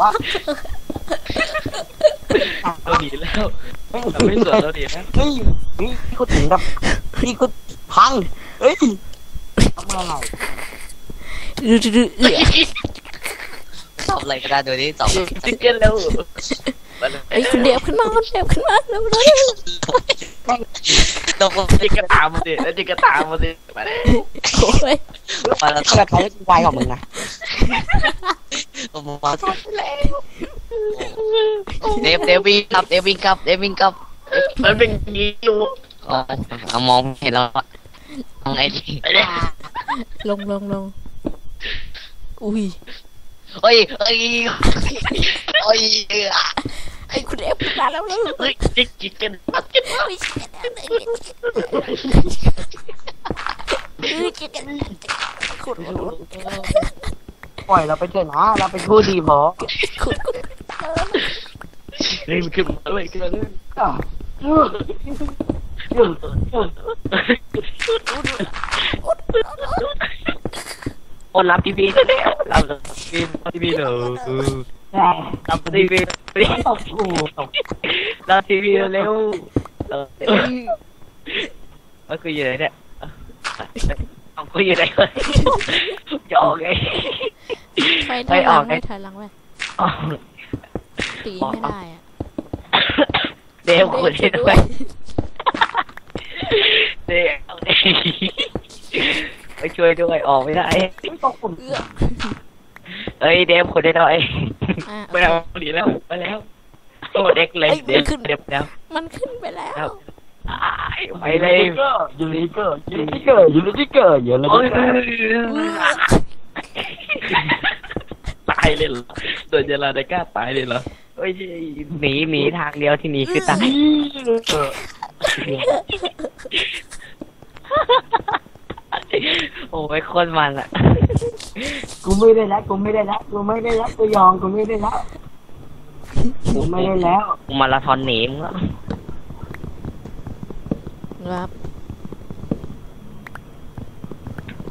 วะเราหนีแล้วเราไม่สวนเราหนีแล้วเฮ้ยนี่กูถึงกับนี่กูพังเฮ้ยทำอะไรดื้อดื้อดื้อเอื้อตอบอะไรก็ได้โดยที่ตอบติ๊กเก็ตแล้วมาเลยไอ้ยคุณเดียวขึ้นมาคุณเดียวขึ้นมาเร็วเร็ว ต้องติ๊กก็ตามมาดิแล้วติ๊กก็ตามมาดิมาเลยโอ้ยมาแล้วถ้าใครกูไวกว่ามึงนะมาทันเดฟเดฟวิ่งกลับเดฟวิ่งกลับเดฟวิ่งกลับมันเป็นย่างนี้อยู่เอามองเห็นแล้วอะมองไอ้ทีลงลงลงอุ้ยเฮ้ยเฮ้ยเฮ้ย ไอ้คุณเดียวขึ้นมาแล้วเร็วเฮ้ยติ๊กกิ๊กกันมาติ๊กเฮ้ยเฮ้ยเจ๊กันขุดขุดปล่อยเราไปเถอะนะเราเป็นผู้ดีพอขุดขุดเฮ้ยมันขึ้นมาเลยขึ้นมาเลยโอ้รับทีวีแล้วรับทีวีรับทีวีเลย แหมรับทีวีตบกูตบรับทีวีเร็วเออมันคืออยู่ไหนเนี่ยเอาคุยอยู่ไหนเลยหยอกไงไปถอยหลังไปถอยหลังไปตีไม่ได้อะเดี๋ยวคุยด้วยเดวไปช่วยด้วยออกไม่ได้ตบกูเอื้อ เอ้ยเดฟคนได้หน่อยอะไปแล้วหนีแล้วไปแล้วโอ้เด็กเลยเด็กเด็กแล้ว มันขึ้นไปแล้วไปเลยยูริเกอร์ยูริเกอร์ยูริเกอร์ยูริโอ้ยเกอร์ตายเลยเหรอโดนเจลาไดก้าตายเลยเหรอโอ้ยหนีหนีทางเดียวที่หนีคือตายโอ้ยโคนมันอะ กูไม่ได้แล้วกูไม่ได้แล้วกูไม่ได้แล้วกูยอมกูไม่ได้แล้วกูไม่ได้แล้วมาราธอนหนีมึงแล้วครับ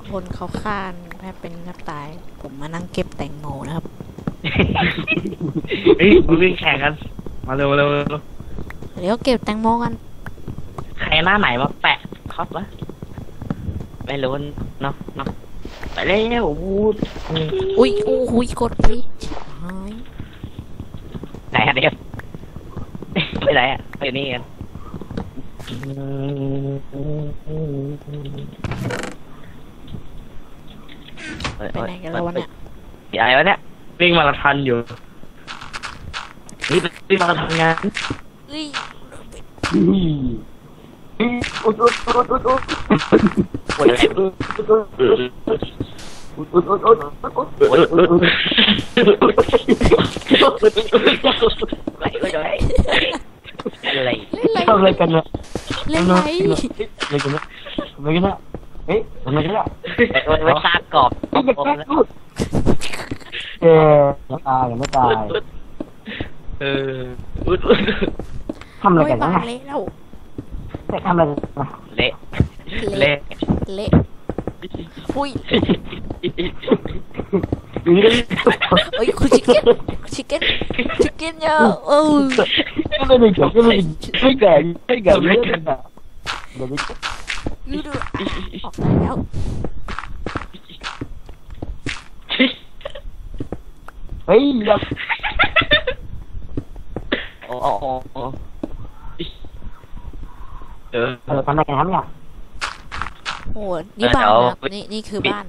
คนเขาฆ่านแทบเป็นแทบตาย ผมมานั่งเก็บแตงโมนะครับ เฮ้ยมึงวิ่งแข่งกัน มาเร็วเร็วเร็วเดี๋ยวเก็บแตงโมกัน ใครหน้าไหนมาแปะท็อปวะไม่รู้เนาะเนาะ ไปแล้ววูดอุ้ยอู้หุยกดผิดหายไหนอะเดฟไปไหนอะไปนี่กันเอ้ยไปไหนกันแล้ววะเนี่ยใหญ่วะเนี่ยวิ่งมาราธอนอยู่นี่วิ่งมาราธอนงานเอ้ยอุดอุดอุดอุดอุดปวดเลยอุดอุดอุดอุดอุดอุดอุดไหลก็จะไหลอะไรเล่นทำอะอะไรไรกันเนี่ยเล่นอะไรอะไรกันเนี่ยอะไรกันเนี่ยเฮ้ยอะไรกันเนี่ยมันไม่ซากกรอบไม่อยากแก้พูดเออยังตายยังไม่ตายเอออุดอุดทำอะไรโอ้ยกันบานะเละแล้ว แต่ทำอะไรกันนะเละเละเละเละอุ้ยอยู่นี่เอ้ยคุณชิค เอเออก็ไม่ได้เกี่ยวก็ไม่ไม่แก่ไม่แก่ไม่แก่เดี๋ยวนี้ดูดูอย่าโอ้โหเออเออทำอะไรกันครับเนี่ยโอ้โหนี่บ้านครับนี่นี่คือบ้าน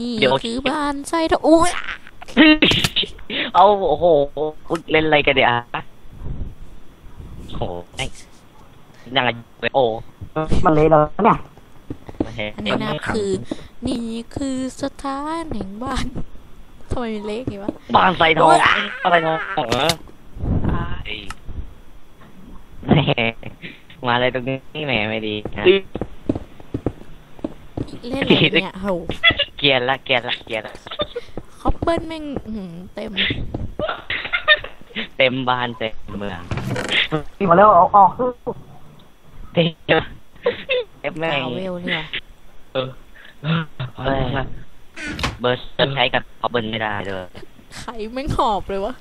นี่คือบ้านใส่ทอุ้ยเอาโอ้โหเล่นอะไรกันเนี่ยโอ้โหยังไงโอ้มันเละแล้วเนี่ยอันนี้นะคือ นี่คือสถานแห่งบ้านทำไมมีเลขอย่างวะบ้านใส่ทองอะไรทองเหรอ มมาอะไรตรงนี้แหมไม่ดีนะเล่นอะไรเนี่ยโหเกียร์ละเกียร์ละเกียร์ละคอปเปิลแม่งอื้อหือเต็ม เต็มบ้านเต็มเมืองนี่มาแล้วออกออกเต็มเต็มแม่ดางวเวลเนี่ยเออเบอร์จะใช้กับเขาเบิร์นไม่ได้เลยไข่แม่งหอบเลยวะ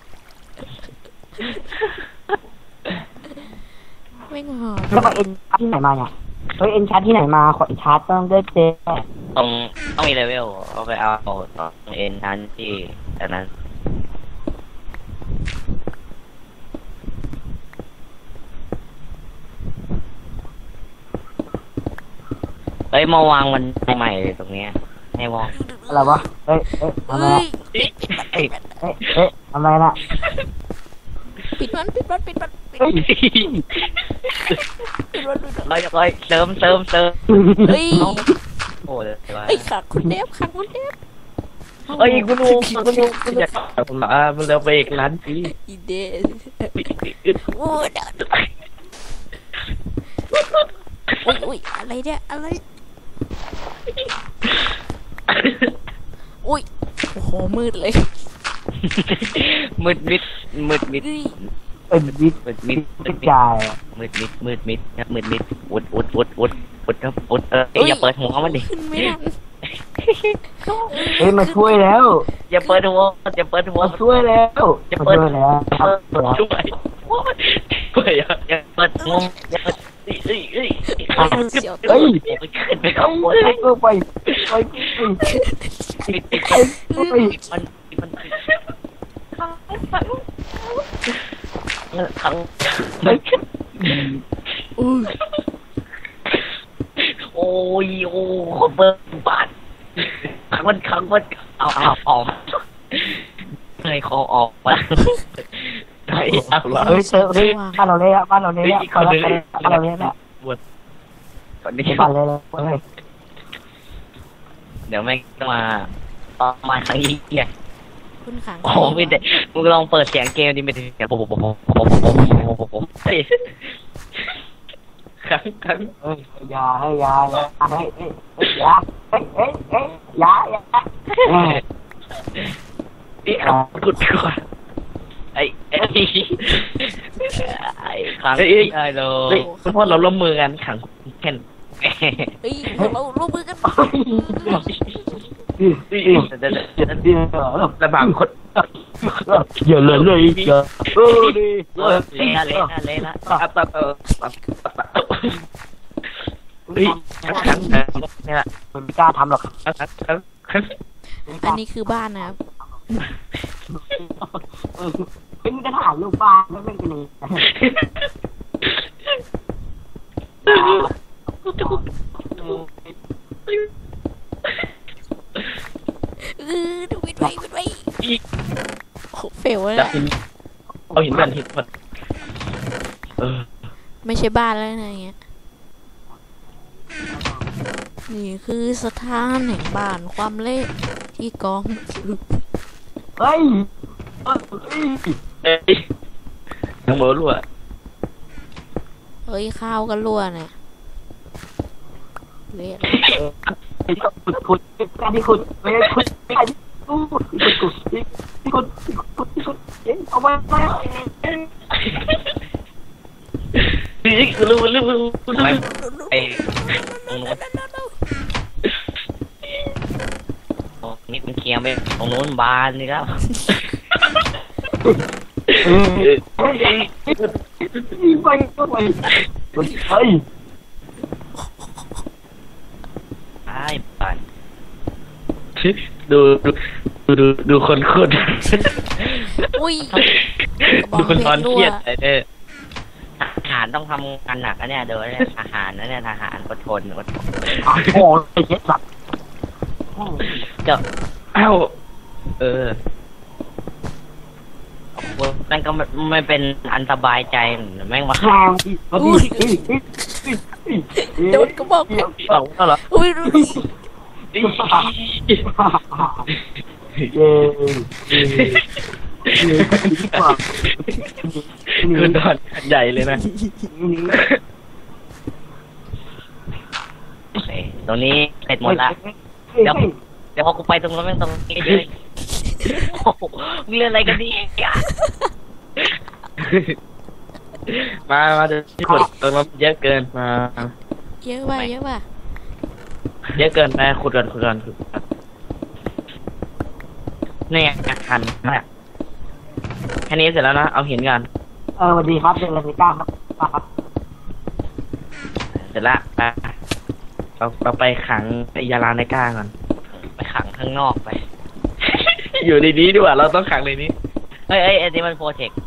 แม่งหอบแล้วมาเอ็นชาร์จที่ไหนมาเนี่ยเฮ้ยเอ็นชาร์จที่ไหนมาขอชาร์จต้องได้เจ๊ต้องต้องมีเลเวลเอาไปเอาต่อเอ็นทันที่อันนั้นเอ้ยมาวางมันใหม่เลยตรงเนี้ยให้วางอะไรวะเฮ้ยเฮ้ยทำไมเฮ้ยเอ้ยเฮ้ยเฮ้ยทำไมน่ะ ปิดมันปิดมันปิดมัน ปิดเฮ้ยปิดมันปิดมันร้อยร้อยเสริมเสริมเสริมเฮ้ยโอ้ยว่าไอ้ขาคุณเดฟขาคุณเดฟเอ้ยคุณลุงคุณลุงคุณอยากผมอ่ามันเร็วไปอีกล้านปีอีเดฟโอ้ยโอ้ยโอ้ยอะไรเนี่ยอะไรอุ้ยโอ้โหมืดเลยมืดมิดมืดมิด เฮ้ยเอ้ยวิทย์มืดมิดมืวิดทมิย์ดจ่ายมืดมิดมืดมิดครับมืดมิดอุดอุดอุดอุดอุดครับอุดเออเอ้ยอย่าเปิดหัวมันดิขึ้นไม่ทันเฮ้ยมาช่วยแล้วอย่าเปิดหัวอย่าเปิดหัว มาช่วยแล้วมาช่วยแล้วครับช่วยช่วยอย่าอย่าเปิดหัวอย่าเปิดเอ้ยเอ้ยเอ้ยเสียวเฮ้ยขึ้นไปข้างบนไปกูไปไปกูปิดปิดไปกูไปปิดมันปิดมัน ขังอุ้ยโอ้ยโอ้คนเปิดบาทขังมันขังมันเอาเอาออกเฮ้ยเขาออกมาไอ้เอาละเฮ้ยเจอเฮ้ยบ้านเราเละบ้านเราเละบ้านเราเละแล้วตอนนี้บ้านเราเละเฮ้ยเดี๋ยวแม่งก็มาออกมาทางนี้เนี่ย คุณขังโอ้ไม่ได้มึงลองเปิดเสียงเกมดิเป็นเสียงผมผมผมผมผมผมขังขังยาให้ยาให้ยาให้ยาให้ยายานี่เอากุดก่อนไอ้ไอ้ขังไอ้ไอ้เราคุณพ่อเราร่วมมือกันขังแค่นเฮ้ยเราร่วมมือกัน ระบางคนอย่าเลยเลยอย่าเออดีเละละเละละเละละตับตับตับตับเฮ้ยครั้งนี่แหละมันไม่กล้าทำหรอกอันนี้คือบ้านนะครับเออเป็นกระถางลูกบ้านไม่เป็นกันเอง เออดูวิดไว้วิดไว้โอ้โหเฟลเลยดับหินเอาหินกันหินมันเออไม่ใช่บ้านแล้วนะอย่างเงี้ย นี่คือสถานแห่งบ้านความเละที่กอง เฮ้ยเฮ้ยเอ้ยทั้งหมดรั่วเฮ้ยข้าวก็รั่วเนี่ยเละขุ ไอ้คุดคุดพี่คุดไอ้คุดไอ้คุดพี่คุดพี่คุดพี่คุดพี่คุดเอ๊ะเอาไว้พี่รู้รู้รู้ไอ้ตรงนู้นนี่มันเคลียร์ไปตรงนู้นบานนี่แล้วไปไปไป ช่บานดูดูดูดูคนโคตรอุ้ยดูคนนอนเครียดไอ้เนี่ยทหารต้องทำงานหนักนะเนี่ยเดี๋ยวเนี่ยทหารนะเนี่ยทหารอดทนอดทนโอ้ยเย็ดสัตว์เจ้าเอ้าเออโอ้โห นั่นก็ไม่ไม่เป็นอันสบายใจแม่งมาแรงอีกมาดิโดนก็บอกสองก็เหรออุ้ยดูดิเย้ดีกว่าคือดอนใหญ่เลยนะโอเคตรงนี้เสร็จหมดละเดี๋ยวพอกูไปตรงนั้นแม่งตรงนี้เลย โอ้โหมึงเล่นอะไรกันดีอะมา มาดูที่ขุดตรงนั้นเยอะเกินมา เยอะว่ะเยอะว่ะเยอะเกินไปขุดก่อนขุดก่อนขุดก่อนเนี่ยคันน่ะแค่นี้เสร็จแล้วนะ เอาหินก่อนเออสวัสดีครับเดลเลก้าครับครับ เสร็จละไปเราเราไปขังไอ้ยาลาในก้าก่อน ไปขังข้างนอกไป อยู่ในนี้ดีกว่า เราต้องขังในนี้ เฮ้ยเอ้ยอันนี้มันโปรเจกต์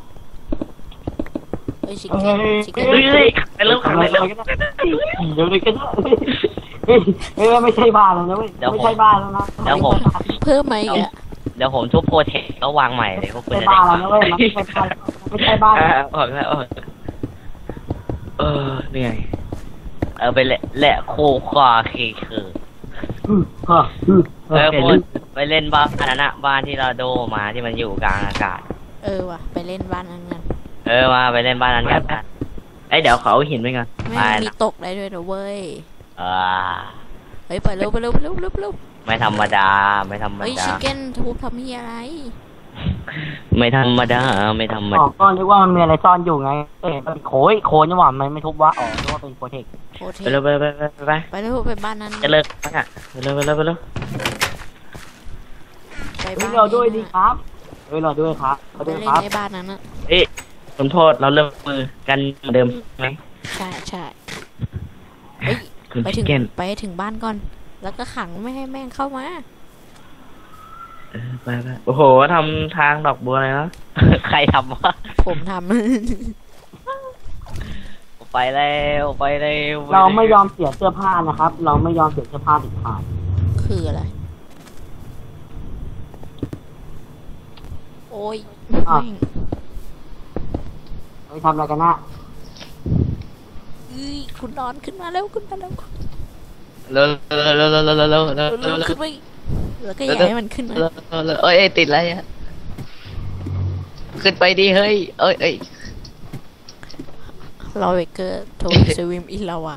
เอ้ยชิคเฮ้เก้นยชิคเก้นเฮ้ยเฮ้ยขังไปเริ่มขังเลยเริ่มเดี๋ยวเลยก็ได้เฮ้ยเฮ้ยไม่ใช่บ้านแล้วนะเว้ยไม่ใช่บ้านแล้วนะเดี๋ยวผมเพิ่มมาอีกอะเดี๋ยวผมทุบโปรเจกต์แล้ววางใหม่เลยพวกคุณไม่จะใช่ได้บ้านแล้วนะเว้ยมันไม่ใช่บ้านไม่ใช่บ้านอะออกแล้วออกเออเหนื่อยเออไปแหละแหละโคควาเคคืออืมเอออืมเอเอออเห็นพูด ไปเล่นบ้านอันนั้นอะบ้านที่เราโดมาที่มันอยู่กลางอากาศ เออว่ะ ไปเล่นบ้านนั้นกันเออมาไปเล่นบ้านนั้นกันไอยเดี๋ยวขอเอาหินไปก่อนแม่งไปมีนะตกได้ด้วยนะเว้ย เออเฮ้ยไปเร็วไปเร็วไปเร็วไปเร็วไปเร็วไม่ธรรมดา ไม่ธรรมเฮ้ยดา ชิคเก้นทูบทำเฮียอะไร ไม่ธรรมดา ไม่ธรรมอ๋อดา ก็นึกว่ามันมีอะไรซ่อนอยู่ไงเอ้ยมันโขยโขนนี่หว่ามันไม่ทุบว่าอ๋อนึกว่าเป็นโปรเทคโอเทไปเร็วไปไปไปไปไปเร็วไปบ้านนั้น จะเลิกอะไปเร็วไปเร็วไปเร็ว ไปเฮ้บ้ายนรอด้วยดีครับเฮ้ยรอด้วยครับรอไปด้วยเล่คนรับ ในบ้านนั้นนะเอ้ยขอโทษเราเริ่มมือกันเหมือนเดิมไหมใช่ใช่เฮ้ยคุณไปชิถึงเก้นไปถึงบ้านก่อน แล้วก็ขังไม่ให้แม่งเข้ามา เออไปไปโอ้โหทำทางดอกบัวเลยนะ ใครทำวะผมทไปแล้วไปแล้วเราไม่ยอมเสียเสื้อผ้านะครับ เราไม่ยอมเสียเสื้อผ้าเด็ดขาดำคืออะไร โอ้ยแม่งไปทำอะไรกันนะเอ้ยคุณนอนขึ้นมาแล้วขึ้นมาแล้วเร็วเร็วเร็วเร็วเร็วเร็วเร็วเร็วเร็วเร็วๆขึ้นไปแล้วก็อย่าให้มันขึ้นมาเร็วเร็วเอ้ยเอ้ยติดอะไรอะขึ้นไปดิเฮ้ยเอ้ยเอ้ยรอเวเกอร์โทรสวิมอินลาวา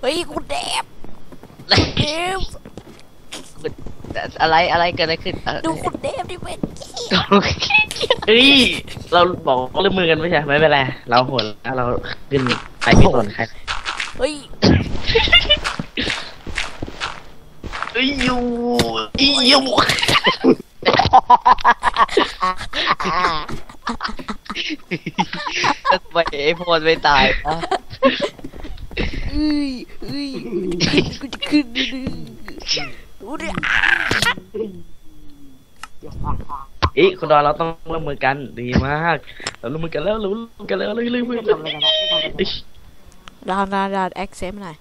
เฮ้ยคุณแดบเดบ อะไรอะไรเกิดอะไรขึ้นเออดูคุณเดบดิเป็นเฮ้ยเราบอกเรื่องมือกันไม่ใช่ไม่เป็นไรเราโหดแล้วเราขึ้นไปไม่สนใครเฮ้ยเอ้ยยูอียูทำไมไอ้โพนไม่ตายอะเอ้ยเอ้ยกูจะขึ้นดูดูดิเอ้ยคุณดอนเราต้องร่วมมือกันดีมากเราร่วมมือกันแล้วเราร่วมมือกันแล้วเราร่วมมือกันทำอะไรกันนะไม่ทำอะไรกันเอ้ยดาวดาวดาวแอคเซปหน่อย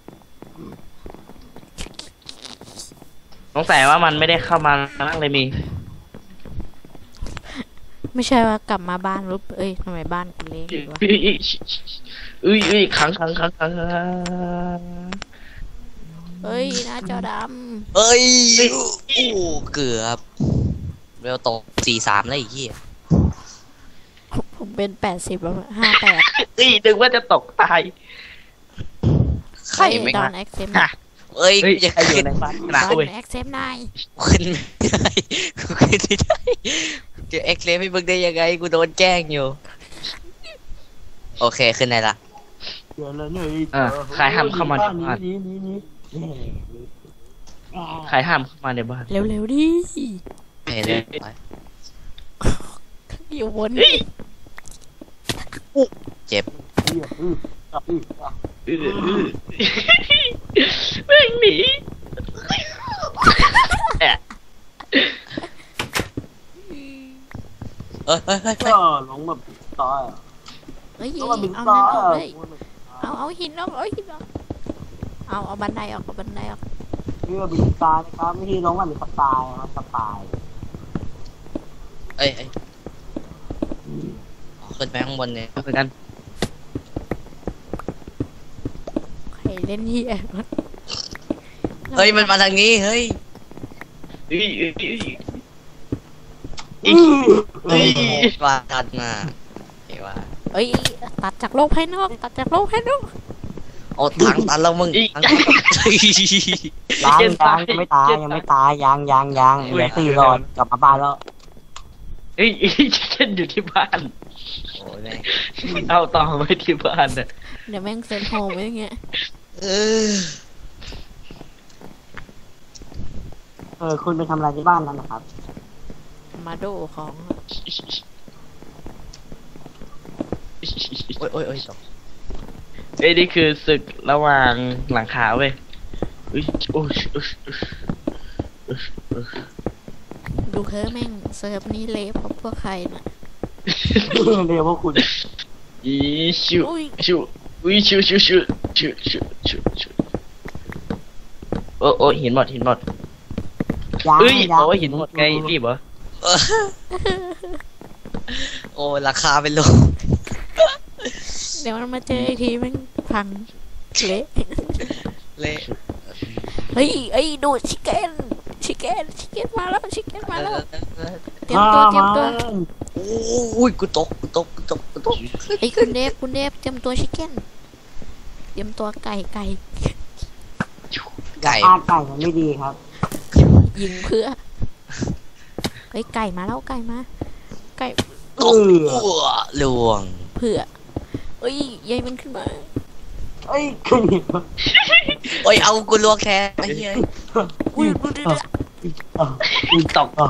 สงสัยว่ามันไม่ได้เข้ามานั่งเลยมี ไม่ใช่ว่ากลับมาบ้านรูปเอ้ยทำไมบ้านกูเล็กอยู่วะเอ้ยเอ้ยเอ้ยเอ้ยขังขังขังขัง เฮ้ยหน้าจอดเอ้ยโอ้เกือบเร็วตกสี่สามแล้วไอ้เหี้ยำผมเป็นแปดสิบแล้วห้าแปดเอ้ยนึกว่าจะตกตายใครไม่ดาวมาแอคเซปเอ้ยเฮ้ยยังใครอยู่ขึ้นในบ้านดานะวเว้ยแอคเซปนายขึ้นไม่ได้กูขึ้นไม่ได้จะเอ็กเลให้มึงได้ยังไงกูโดนแกล้งอยู่ โอเคขึ้นได้ละเดี๋ยวเลยนี่เออใครห้ามเข้ามาในบ้านนี่นี่นี่ ใครห้ามเข้ามาในบ้านเร็วๆดิเห็นเลยอยู่บนเจ็บเออเออแม่งหนีแอะเอ้ยเฮ้ยเฮ้ยก็เฮ้ยลงแบบต่อยเฮ้ยก็มันบินเอาต่อเงินออกเลยเอาเอาหินออกเอาหินออก เอาเอาบันไดออกเอาบันไดออกเพื่อบินตายนะครับไม่ใช่ลงแบบสไตล์นะสไตล์เอ้ยเอ้ยขึ้นไปข้างบนเนี่ยเหมือนกันใครเล่นเฮียเฮ้ยมันมาทางนี้เฮ้ยเอ้ยเอ้ยเอ้ยอือเอ้ยว่าตัดมาเฮ้ยว่าเอ้ยตัดจากโลกภายนอก ตัดจากโลกภายนอก โอ้ทางตันแล้วมึงทางตันยังยังไม่ตายยังไม่ตายยังยังยังเหลือสี่รอนกลับมาบ้านแล้วเอ้ยเอ้ยเช่นอยู่ที่บ้านโอ้ยแม่งเอาต่อไว้ที่บ้านน่ะเดี๋ยวแม่งเซนโฮมไว้อย่างเงี้ยเออเออคุณไปทำอะไรที่บ้านนั้นนะครับ มาโดของโอ้ยโอ้ยโอ้ยตก เอ้ยนี่คือศึกระหว่างหลังคาเว้ยอุ้ยโอ้ยโอ้ยโอ้ยโอ้ยโอ้ยดูเธอแม่งเซิร์ฟนี้เละเพราะพวกใครน่ะเรียกว่าคุณอีชิอุ้ยชิวอุ้ยชิวชิวชิวชิวชิวชิวชิวโอ้โอ้หินหมดหินหมดยังเอ้ยยังโอ้ยหินหมดไงรีบเหรอโอ้ราคาเป็นโล เดี๋ยวมันมาเจอไอทีแม่งพังเละเละเฮ้ยเอ้ยดูชิคเก้นชิคเก้นชิคเก้นมาแล้วชิคเก้นมาแล้วเตรียมตัวเตรียมตัวโอ้ยกูตกกูตกกูตกกูตกไอ้ยคุณเดฟคุณเดฟเตรียมตัวชิคเก้นเตรียมตัวไก่ไก่ไก่อาไก่มันไม่ดีครับ ยิงเพื่อเฮ้ยไก่มาแล้วไก่มา ไก่เอออ้วลวงเพื่อ เอ้ยยายมันขึ้นมาเอ้ยขึ้นอีกแล้วโอ้ยเอากูลวงแทนไอ้เหี้ยอุ้ยดูดิอะอะตกอะ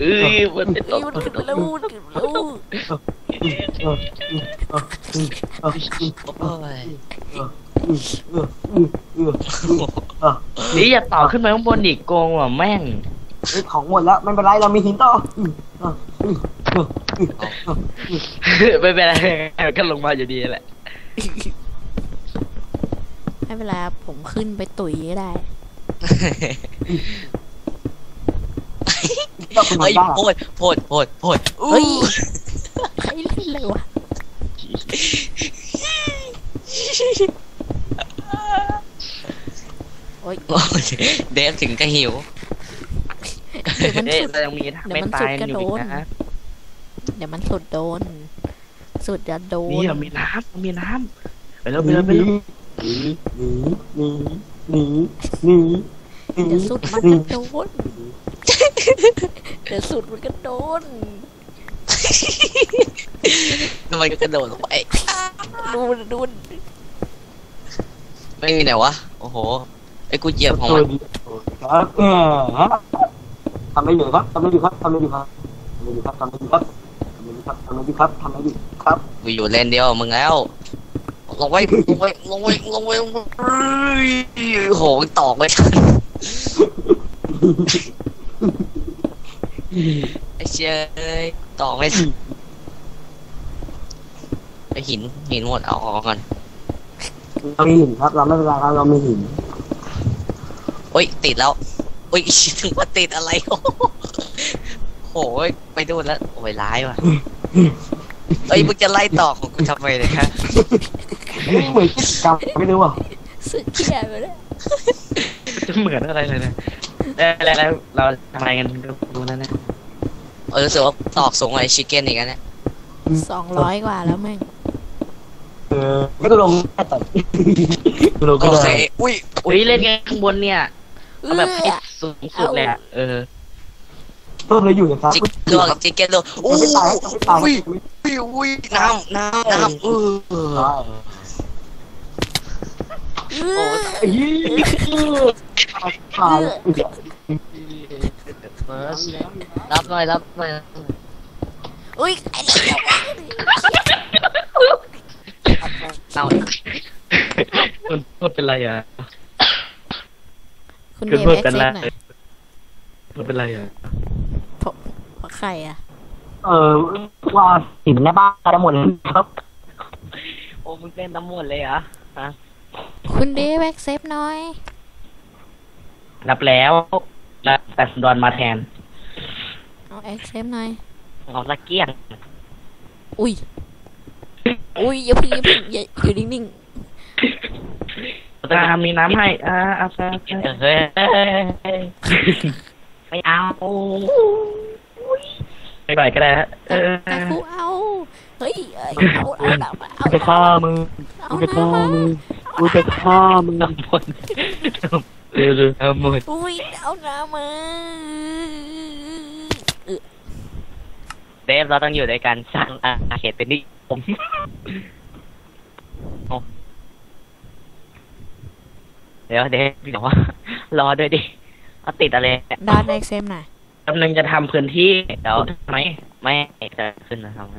เอ้ยมันไม่ตเอ้ยกมันขึ้นมาแล้วมันขึ้นมาแล้วอะอะอะอะโอ้ยอะนี่อย่าต่อขึ้นมาข้างบนอีกโกงว่ะแม่งเอ้ยของหมดแล้วไม่เป็นไรเรามีหินต่ออะอะ ไม่เป็นไรก็ลงมาอยู่ดีแหละ ไม่เป็นไรครับผมขึ้นไปตุ๋ยก็ได้ เราคุณเฮ้ยบ้าโพดโพดโพดโพดเฮ้ยใครเล่นเลยวะโอ้ยโอ้ยเดฟถึงก็หิว เดี๋ยวมันเอ๊ะสุด เรายังมีทางไม่ตายอยู่อีกนะ เดี๋ยวมันสุดโดน สุดจะโดนนี่เรามีน้ำเรามีน้ำไปแล้วหไปนีแล้วไปหนีแล้วหนีหนีหนีหนีเดี๋ยวสุดมันก็โดนเดี๋ยวสุดมันก็โดนมันก็กระโดดลงไปดูนดูนไม่มีไหนวะ โอ้โห ไอ้กูเหยียบของตัวมันดีครับเออทำไม่อยู่ครับทำไม่อยู่ครับทำไม่อยู่ครับทำไม่อยู่ครับทำไม่อยู่ครับทำไม่อยู่ ครับทำไม่อยู่ครับทำไม่อยู่ครับกูอยู่เลนเดียวกับมึงแล้ว ลงไว้ลงไว้ลงไว้ลงไว้ลงไว้โอ้โหตอกไม่ทันไอ้เชี่ยเอ้ยตอกไม่ทันไอ้หินหินหมดเอาออกก่อนเรามีหินครับเราไม่เป็นไรครับเรามีหินโอ้ยติดแล้วโอ้ยถึงว่าติดอะไร โอ้โหไปดูนแล้วโอ้ยร้ายว่ะเอ้ยมึงจะไล่ต่อของกูทำไมเนี่ยฮะเหมือนกิจกรรมไม่รู้อะสึกเขียไปเลยจะเหมือนอะไรเลยนะแล้วแล้วแล้วเราทำอะไรกันดูนั่นนะเออรู้สึกว่าตอกสูงกว่าไอ้ชิคเก้นอีกแล้วเนี่ยสองร้อยกว่าแล้วแม่งเออไม่ต้องลงแค่ต่อยลงก็โอเคได้อุ้ยอุ้ยเล่นกันข้างบนเนี่ยเอเอาแบบให้อสูงสุดเลยอะเออ เพิ่มเลยอยู่นะครับจิกลวกจิกเก้นลวกอู้ไม่ตายไม่ตายอุ้ยอุ้ยอุ้ยน้ำน้ำน้ำเออเอโอ้อยตายรับหน่อยรับหน่อยอุ้ยไอ้เหี้ยเอามันพูดเป็นไรอะคุณคือเดพูฟดเอ็กเป็นเซไรนหน่อยพูดเป็นไรอะเพราะ ใครอะ เออว่าหินในบ้านได้หมดเลยครับ โอ้มึงเป็นตำรวจเลยเหรอคุณเดฟเอ็กเซฟหน่อย รับแล้วรับแต่ดอนมาแทน เอาเอ็กเซฟหน่อย เอาละเกี้ยง อุ้ย อุ้ยอย่าเพึ่งอย่าเพึ่งอย่าอยู่นิ่งอ่ามีน้ำให้ อ่าเอาไปเฮ้ย ไม่เอา ไม่ไหวก็ได้ฮะๆเออแต่กูเอา เฮ้ยเอ้ยเอาเอาเอาเอากูจะฆ่ามึงเอากูจะฆ่าน้ำมึมางกูจะฆ่ามึงน้ำมนต์เออน้ำมนต์อุ้ยเอาน้ำมาเดฟเราต้องอยู่ด้วยกันสร้างอาเขตเป็นนิคมเดี๋ยวเดฟเดี๋ยวว่ารอด้วยดิเอาติดอะไรด้านเอ็กเซฟหน่อย กำลังจะทำพื้นที่เดี๋ยวไหมไม่จะขึ้นนะทำไม